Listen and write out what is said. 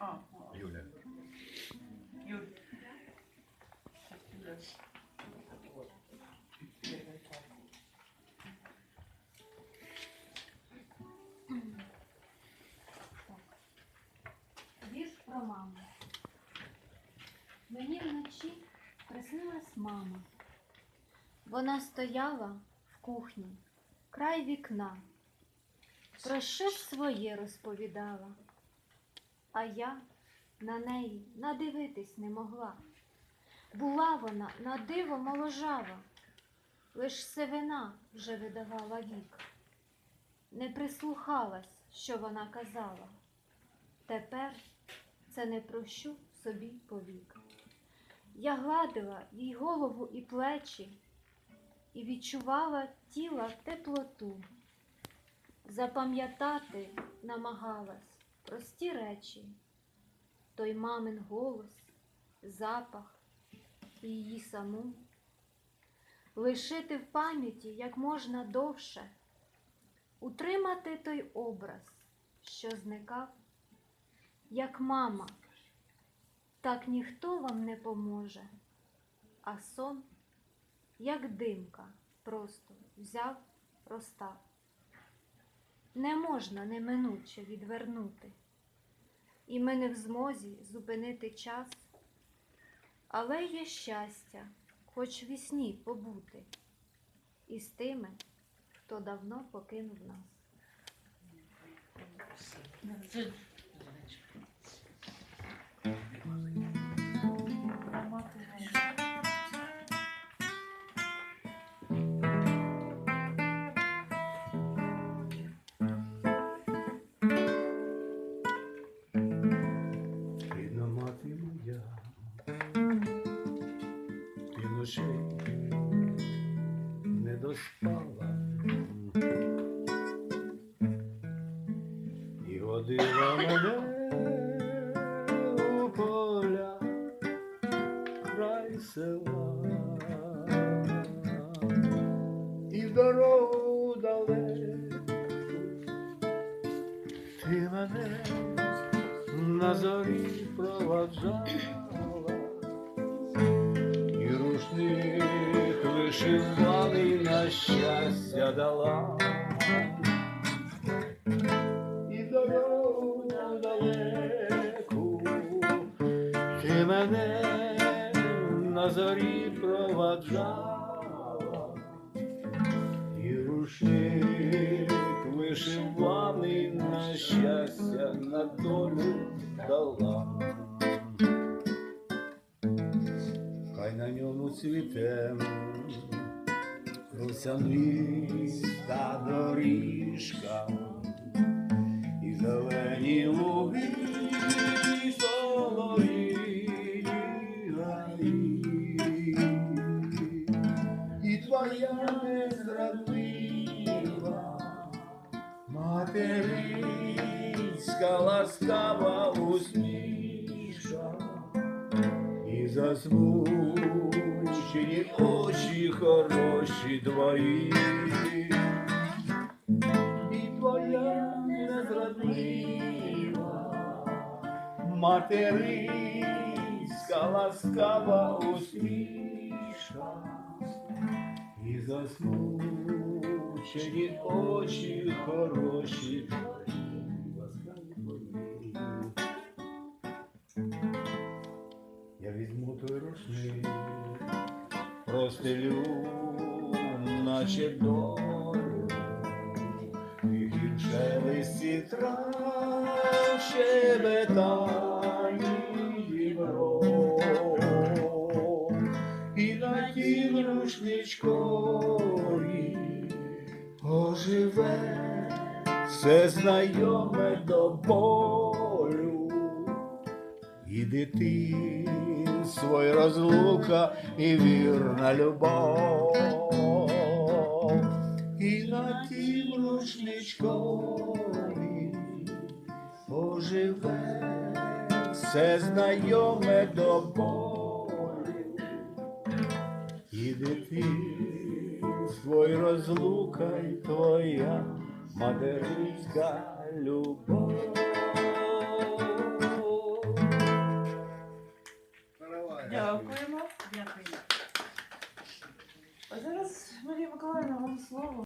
Юля. Юль. Вірш про маму. Мені вночі приснилась мама. Вона стояла в кухні, край вікна, про щось своє розповідала, а я на неї надивитись не могла. Була вона на диво моложава, лиш сивина вже видавала вік. Не прислухалась, що вона казала. Тепер це не прощу собі повік. Я гладила їй голову і плечі і відчувала тіла теплоту. Запам'ятати намагалась прості речі, той мамин голос, запах і її саму. Лишити в пам'яті як можна довше, утримати той образ, що зникав як мама, так ніхто вам не поможе, а сон, як димка, просто взяв, розстав. Не можна неминуче відвернути, і ми не в змозі зупинити час, але є щастя, хоч в сні побути, із тими, хто давно покинув нас. Ночей не доспала. І водила мене у поля край села. І в дорогу далеку ти мене на зорі проваджала, вишиваний на щастя дала, і дорогу далеку ти мене на зорі проваджала, і рушник вишиваний на щастя на долю дала. Цвіте русянвіста доріжка і зелені луги і. І твоя незрадлива материнська ласкава усмішка і засмучені очі хороші твої, і твоя незрадлива материнська ласкава усмішка. І засмучені очі хороші простелю, наче долю, гірше листі трав щебетані дібро. І на тім рушничкові оживе все знайоме до болю і дитинство, і розлука, і вірна любов, і на тім рушничкові оживе все знайоме до болю, і дитинство, і розлука, і твоя материнська любов.